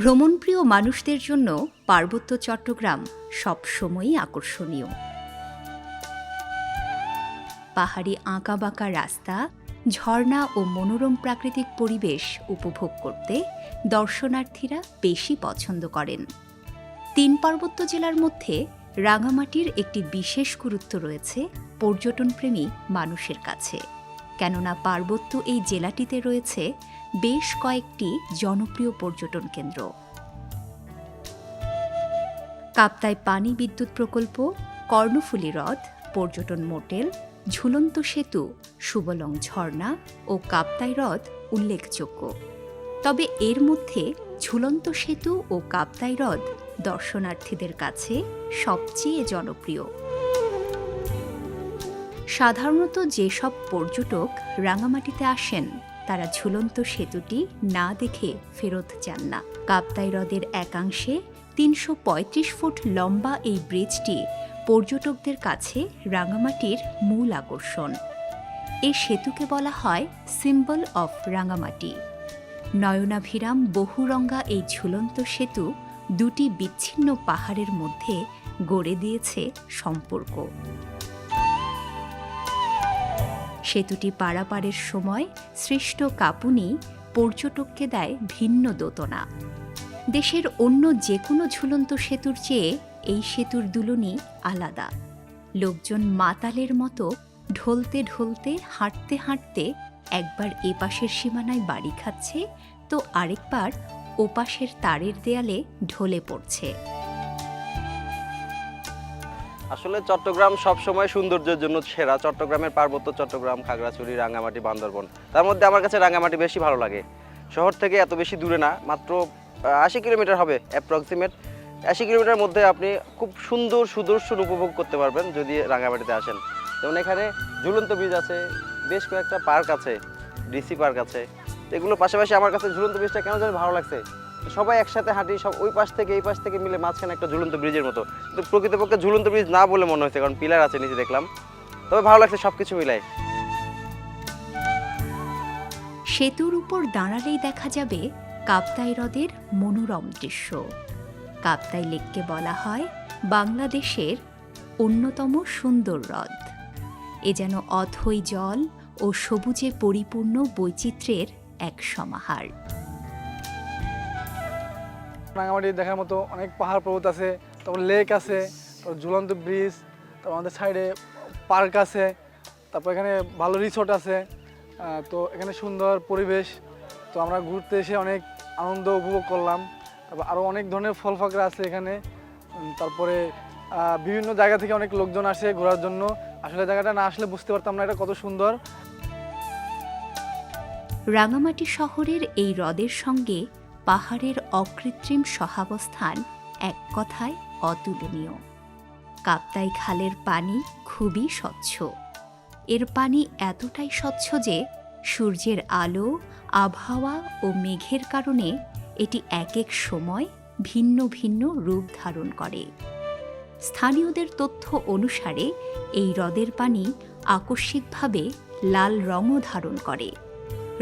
ভ্রমণপ্রিয় মানুষদের জন্য পার্বত্য চট্টগ্রাম সবসময়ই আকর্ষণীয়। পাহাড়ি আঁকাবাঁকা রাস্তা, ঝর্ণা ও মনোরম প্রাকৃতিক পরিবেশ উপভোগ করতে দর্শনার্থীরা বেশি পছন্দ করেন। তিন পার্বত্য জেলার মধ্যে রাঙামাটির একটি বিশেষ গুরুত্ব রয়েছে পর্যটনপ্রেমী মানুষের কাছে। কেননা পার্বত্য এই জেলাটিতে রয়েছে বেশ কয়েকটি জনপ্রিয় পর্যটন কেন্দ্র। কাপ্তাই পানি বিদ্যুৎ প্রকল্প, কর্ণফুলী হ্রদ, পর্যটন মোটেল, ঝুলন্ত সেতু, সুবলং ঝর্ণা ও কাপ্তাই হ্রদ উল্লেখযোগ্য। তবে এর মধ্যে ঝুলন্ত সেতু ও কাপ্তাই হ্রদ দর্শনার্থীদের কাছে সবচেয়ে জনপ্রিয়। সাধারণত যেসব পর্যটক রাঙামাটিতে আসেন তারা ঝুলন্ত সেতুটি না দেখে ফেরত যান না। কাপ্তাই হ্রদের একাংশে তিনশো পঁয়ত্রিশ ফুট লম্বা এই ব্রিজটি পর্যটকদের কাছে রাঙামাটির মূল আকর্ষণ। এই সেতুকে বলা হয় সিম্বল অফ রাঙামাটি। নয়নাভিরাম বহুরঙ্গা এই ঝুলন্ত সেতু দুটি বিচ্ছিন্ন পাহাড়ের মধ্যে গড়ে দিয়েছে সম্পর্ক। সেতুটি পারাপারের সময় সৃষ্ট কাঁপুনি পর্যটককে দেয় ভিন্ন দোতনা। দেশের অন্য যে কোনো ঝুলন্ত সেতুর চেয়ে এই সেতুর দুলুনি আলাদা। লোকজন মাতালের মতো ঢলতে ঢলতে, হাঁটতে হাঁটতে একবার এপাশের সীমানায় বাড়ি খাচ্ছে, তো আরেকবার ওপাশের তারের দেয়ালে ঢলে পড়ছে। আসলে চট্টগ্রাম সবসময় সৌন্দর্যের জন্য সেরা। চট্টগ্রামের পার্বত্য চট্টগ্রাম, খাগড়াছড়ি, রাঙ্গামাটি, বান্দরবন। তার মধ্যে আমার কাছে রাঙ্গামাটি বেশি ভালো লাগে। শহর থেকে এত বেশি দূরে না, মাত্র আশি কিলোমিটার হবে অ্যাপ্রক্সিমেট আশি কিলোমিটার মধ্যে আপনি খুব সুন্দর সুদর্শন উপভোগ করতে পারবেন যদি রাঙ্গামাটিতে আসেন। যেমন এখানে ঝুলন্ত ব্রিজ আছে, বেশ কয়েকটা পার্ক আছে ডিসি পার্ক আছে। তো এগুলোর পাশাপাশি আমার কাছে ঝুলন্ত ব্রিজটা কেন জানি ভালো লাগছে। সবাই একসাথে হাঁটি, সব ওই পাশ থেকে এই পাশ থেকে মিলে মাঝখানে একটা ঝুলন্ত ব্রিজের মতো। তো প্রকৃতপক্ষে ঝুলন্ত ব্রিজ না বলে মনে হচ্ছে কারণ পিলার আছে নিচে দেখলাম। তবে ভালো লাগছে সব কিছু মিলাই। সেতুর উপর দাঁড়ালেই দেখা যাবে কাপ্তাই হ্রদের মনোরম দৃশ্য। কাপ্তাই লেককে বলা হয় বাংলাদেশের অন্যতম সুন্দর হ্রদ। এ যেন অথই জল ও সবুজে পরিপূর্ণ বৈচিত্র্যের এক সমাহার। রাঙামাটি দেখার মতো অনেক পাহাড় পর্বত আছে, তারপর লেক আছে, তারপর ঝুলন্ত ব্রিজ তারপর আমাদের সাইডে পার্ক আছে, তারপর এখানে ভালো রিসোর্ট আছে তো এখানে সুন্দর পরিবেশ, তো আমরা ঘুরতে এসে অনেক আনন্দ উপভোগ করলাম, তারপর আরও অনেক ধরনের ফল ফাকরা আছে এখানে তারপরে বিভিন্ন জায়গা থেকে অনেক লোকজন আসে ঘোরার জন্য, আসলে জায়গাটা না আসলে বুঝতে পারতাম না এটা কত সুন্দর। রাঙামাটি শহরের এই হ্রদের সঙ্গে পাহাড়ের অকৃত্রিম সহাবস্থান এক কথায় অতুলনীয়। কাপ্তাই খালের পানি খুবই স্বচ্ছ। এর পানি এতটাই স্বচ্ছ যে সূর্যের আলো, আবহাওয়া ও মেঘের কারণে এটি এক এক সময় ভিন্ন ভিন্ন রূপ ধারণ করে। স্থানীয়দের তথ্য অনুসারে এই হ্রদের পানি আকস্মিকভাবে লাল রঙও ধারণ করে।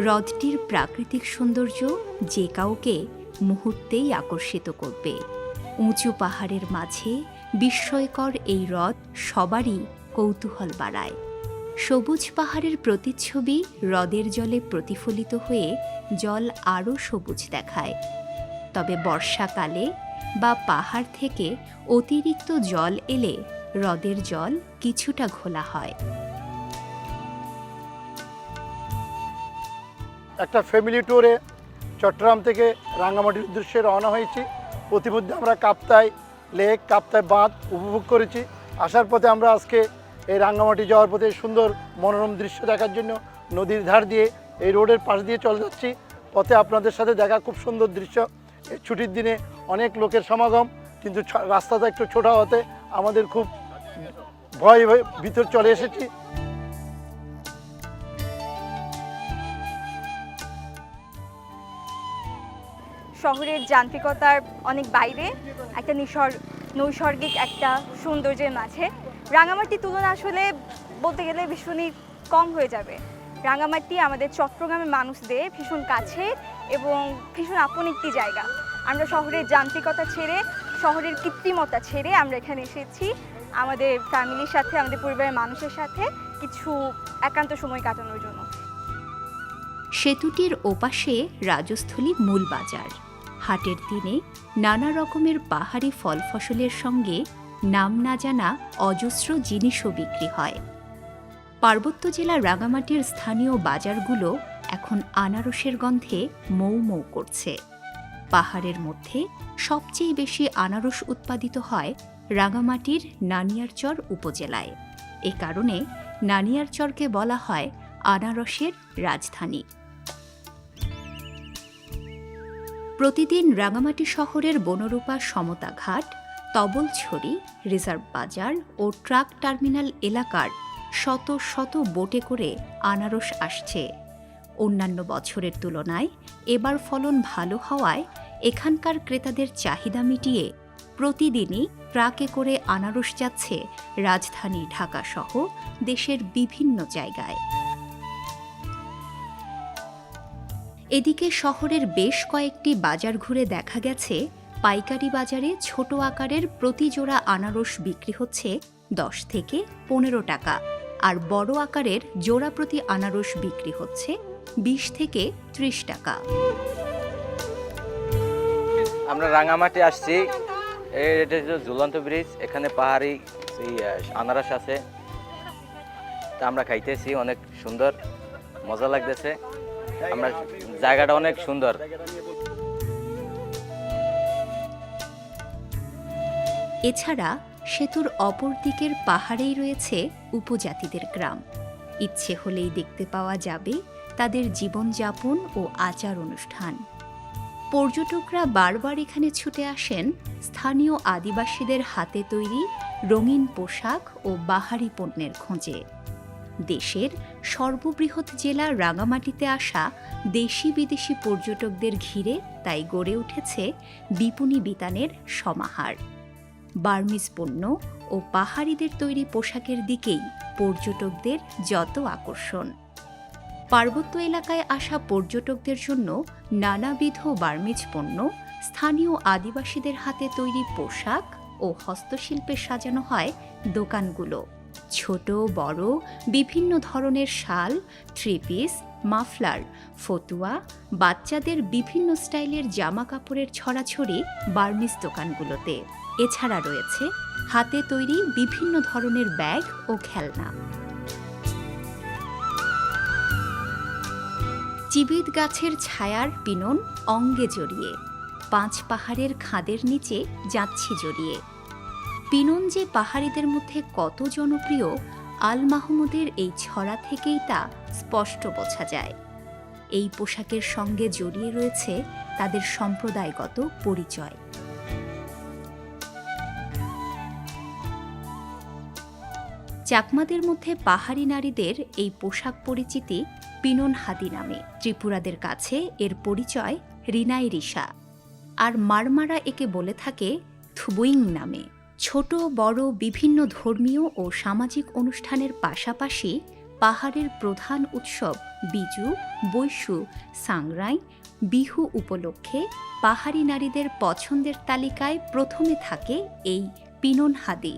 হ্রদটির প্রাকৃতিক সৌন্দর্য যে কাউকে মুহূর্তেই আকর্ষিত করবে। উঁচু পাহাড়ের মাঝে বিস্ময়কর এই হ্রদ সবারই কৌতূহল বাড়ায়। সবুজ পাহাড়ের প্রতিচ্ছবি হ্রদের জলে প্রতিফলিত হয়ে জল আরও সবুজ দেখায়। তবে বর্ষাকালে বা পাহাড় থেকে অতিরিক্ত জল এলে হ্রদের জল কিছুটা ঘোলা হয়। একটা ফ্যামিলি ট্যুরে চট্টগ্রাম থেকে রাঙ্গামাটির উদ্দেশ্যে রওনা হয়েছি। প্রতিমধ্যে আমরা কাপ্তায় লেক কাপ্তায় বাঁধ উপভোগ করেছি। আসার পথে আমরা আজকে এই রাঙ্গামাটি যাওয়ার পথে সুন্দর মনোরম দৃশ্য দেখার জন্য নদীর ধার দিয়ে এই রোডের পাশ দিয়ে চলে যাচ্ছি। পথে আপনাদের সাথে দেখা খুব সুন্দর দৃশ্য। এই ছুটির দিনে অনেক লোকের সমাগম, কিন্তু রাস্তাটা একটু ছোটা হতে আমাদের খুব ভয় ভয় ভিতর চলে এসেছি। শহরের যান্ত্রিকতার অনেক বাইরে, একটা নিসর্গ নৈসর্গিক একটা সৌন্দর্যের মাঝে। রাঙামাটির তুলনা আসলে বলতে গেলে ভীষণই কম হয়ে যাবে। রাঙামাটি আমাদের চট্টগ্রামের মানুষদের ভীষণ কাছে এবং ভীষণ আপন একটি জায়গা। আমরা শহরের যান্ত্রিকতা ছেড়ে, শহরের কৃত্রিমতা ছেড়ে আমরা এখানে এসেছি। আমাদের ফ্যামিলির সাথে, আমাদের পরিবারের মানুষের সাথে কিছু একান্ত সময় কাটানোর জন্য। সেতুটির ওপাশে রাজস্থলী মূল বাজার। হাটের দিনে নানা রকমের পাহাড়ি ফল ফসলের সঙ্গে নাম না জানা অজস্র জিনিসও বিক্রি হয়। পার্বত্য জেলা রাঙামাটির স্থানীয় বাজারগুলো এখন আনারসের গন্ধে মৌ মৌ করছে। পাহাড়ের মধ্যে সবচেয়ে বেশি আনারস উৎপাদিত হয় রাঙামাটির নানিয়ারচর উপজেলায়। এ কারণে নানিয়ারচরকে বলা হয় আনারসের রাজধানী। প্রতিদিন রাঙামাটি শহরের বনরূপা সমতা ঘাট, তবলছড়ি, রিজার্ভ বাজার ও ট্রাক টার্মিনাল এলাকার শত শত বোটে করে আনারস আসছে। অন্যান্য বছরের তুলনায় এবার ফলন ভালো হওয়ায় এখানকার ক্রেতাদের চাহিদা মিটিয়ে প্রতিদিনই ট্রাকে করে আনারস যাচ্ছে রাজধানী ঢাকাসহ দেশের বিভিন্ন জায়গায়। এদিকে শহরের বেশ কয়েকটি বাজার ঘুরে দেখা গেছে। পাইকারি বাজারে ছোট আকারের প্রতি জোড়া আনারস বিক্রি হচ্ছে দশ থেকে পনেরো টাকা। আর বড় আকারের জোড়া প্রতি আনারস বিক্রি হচ্ছে বিশ থেকে ত্রিশ টাকা। আমরা রাঙামাটি আসছি। এটা ঝুলন্ত ব্রিজ। এখানে পাহাড়ি আনারস আছে। তা আমরা খাইতেছি, অনেক সুন্দর, মজা লাগতেছে। আমরা জায়গাটা অনেক সুন্দর। এছাড়া সেতুর অপর দিকের পাহাড়েই রয়েছে উপজাতিদের গ্রাম। ইচ্ছে হলেই দেখতে পাওয়া যাবে তাদের জীবনযাপন ও আচার অনুষ্ঠান। পর্যটকরা বারবার এখানে ছুটে আসেন স্থানীয় আদিবাসীদের হাতে তৈরি রঙিন পোশাক ও বাহারি পণ্যের খোঁজে। দেশের সর্ববৃহৎ জেলা রাঙামাটিতে আসা দেশি বিদেশি পর্যটকদের ঘিরে তাই গড়ে উঠেছে বিপণী বিতানের সমাহার। বার্মিজ পণ্য ও পাহাড়িদের তৈরি পোশাকের দিকেই পর্যটকদের যত আকর্ষণ। পার্বত্য এলাকায় আসা পর্যটকদের জন্য নানাবিধ বার্মিজ পণ্য, স্থানীয় আদিবাসীদের হাতে তৈরি পোশাক ও হস্তশিল্পে সাজানো হয় দোকানগুলো। ছোট, বড়, বিভিন্ন ধরনের শাল থ্রি পিস মাফলার, ফতুয়া, বাচ্চাদের বিভিন্ন স্টাইলের জামা কাপড়ের ছড়াছড়ি বার্মিস দোকানগুলোতে। এছাড়া রয়েছে হাতে তৈরি বিভিন্ন ধরনের ব্যাগ ও খেলনা। চিবিত গাছের ছায়ার পিনন অঙ্গে জড়িয়ে। পাঁচ পাহাড়ের খাদের নিচে যাচ্ছি জড়িয়ে। পিনন যে পাহাড়িদের মধ্যে কত জনপ্রিয়, আল মাহমুদের এই ছড়া থেকেই তা স্পষ্ট বোঝা যায়। এই পোশাকের সঙ্গে জড়িয়ে রয়েছে তাদের সম্প্রদায়গত পরিচয়। চাকমাদের মধ্যে পাহাড়ি নারীদের এই পোশাক পরিচিতি পিনন হাদি নামে। ত্রিপুরাদের কাছে এর পরিচয় রিনাই রিসা আর মারমারা একে বলে থাকে থুবুইং নামে। ছোট, বড়, বিভিন্ন ধর্মীয় ও সামাজিক অনুষ্ঠানের পাশাপাশি পাহাড়ের প্রধান উৎসব বিজু, বৈশু, সাংরাই, বিহু উপলক্ষে পাহাড়ি নারীদের পছন্দের তালিকায় প্রথমে থাকে এই পিনন হাদি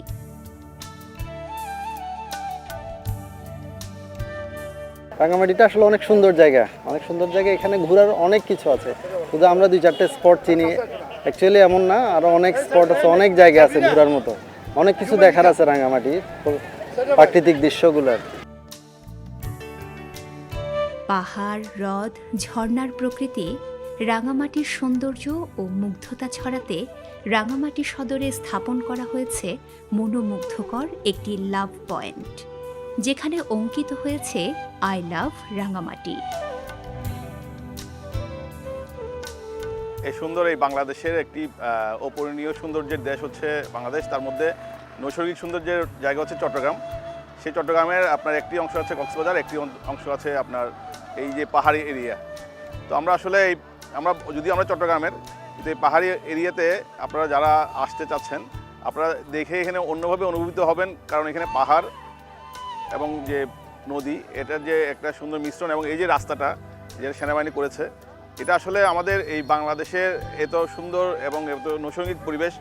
রাঙামাটিটা আসলে অনেক সুন্দর জায়গা। অনেক সুন্দর জায়গা, এখানে ঘোরার অনেক কিছু আছে। শুধু আমরা দুই চারটে স্পট চিনি। অ্যাকচুয়ালি এমন না, আরও অনেক স্পট আছে, অনেক জায়গা আছে ঘোরার মতো। অনেক কিছু দেখার আছে রাঙামাটির প্রাকৃতিক দৃশ্যগুলোর পাহাড়, হ্রদ, ঝর্ণার প্রকৃতি, রাঙামাটির সৌন্দর্য ও মুগ্ধতা ছড়াতে রাঙামাটি সদরে স্থাপন করা হয়েছে মনোমুগ্ধকর একটি লাভ পয়েন্ট যেখানে অঙ্কিত হয়েছে আই লাভ রাঙামাটি। এই সুন্দর এই বাংলাদেশের একটি অপূরণীয় সৌন্দর্যের দেশ হচ্ছে বাংলাদেশ। তার মধ্যে নৈসর্গিক সৌন্দর্যের জায়গা হচ্ছে চট্টগ্রাম। সেই চট্টগ্রামের আপনার একটি অংশ আছে কক্সবাজার, একটি অংশ আছে আপনার এই যে পাহাড়ি এরিয়া। তো আমরা আসলে এই, আমরা যদি আমরা চট্টগ্রামের, কিন্তু এই পাহাড়ি এরিয়াতে আপনারা যারা আসতে চাচ্ছেন, আপনারা দেখে এখানে অন্যভাবে অনুভূত হবেন। কারণ এখানে পাহাড় এবং যে নদী, এটার যে একটা সুন্দর মিশ্রণ এবং এই যে রাস্তাটা যেটা সেনাবাহিনী করেছে এটা আসলে আমাদের এই বাংলাদেশের এত সুন্দর এবং এত নৈসর্গিক পরিবেশ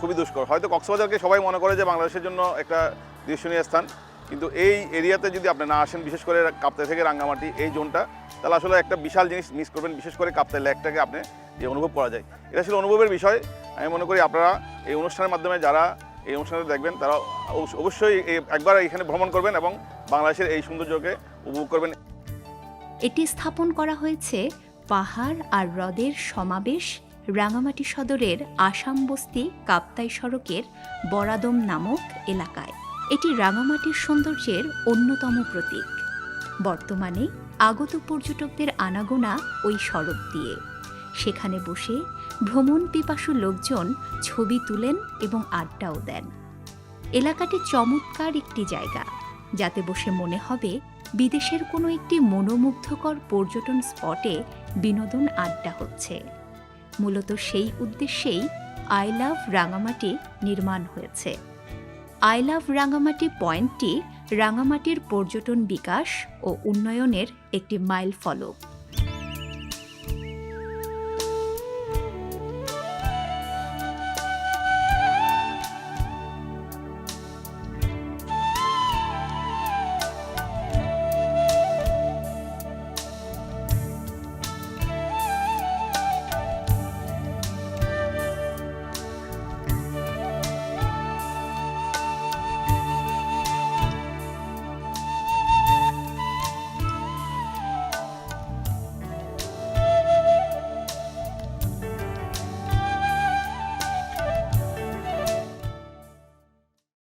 খুবই দুষ্কর। হয়তো কক্সবাজারকে সবাই মনে করে যে বাংলাদেশের জন্য একটা দৃশ্যনীয় স্থান, কিন্তু এই এরিয়াতে যদি আপনি না আসেন, বিশেষ করে কাপ্তাই থেকে রাঙ্গামাটি, এই জোনটা, তাহলে আসলে একটা বিশাল জিনিস মিস করবেন, বিশেষ করে কাপ্তাই লেকটাকে আপনি যে অনুভব করা যায়। এটা আসলে অনুভবের বিষয়। আমি মনে করি আপনারা এই অনুষ্ঠানের মাধ্যমে যারা এই অনুষ্ঠানটা দেখবেন, তারা অবশ্য- অবশ্যই একবার এখানে ভ্রমণ করবেন এবং বাংলাদেশের এই সৌন্দর্যকে উপভোগ করবেন। এটি স্থাপন করা হয়েছে পাহাড় আর হ্রদের সমাবেশ রাঙামাটি সদরের আসাম বস্তি কাপ্তাই সড়কের বরাদম নামক এলাকায়। এটি রাঙামাটির সৌন্দর্যের অন্যতম প্রতীক। বর্তমানে আগত পর্যটকদের আনাগোনা ওই সড়ক দিয়ে। সেখানে বসে ভ্রমণ পিপাসু লোকজন ছবি তুলেন এবং আড্ডাও দেন। এলাকাটি চমৎকার একটি জায়গা, যাতে বসে মনে হবে বিদেশের কোনো একটি মনোমুগ্ধকর পর্যটন স্পটে বিনোদন আড্ডা হচ্ছে। মূলত সেই উদ্দেশ্যেই আই লাভ রাঙামাটি নির্মাণ হয়েছে। আই লাভ রাঙামাটি পয়েন্টটি রাঙামাটির পর্যটন বিকাশ ও উন্নয়নের একটি মাইল ফলক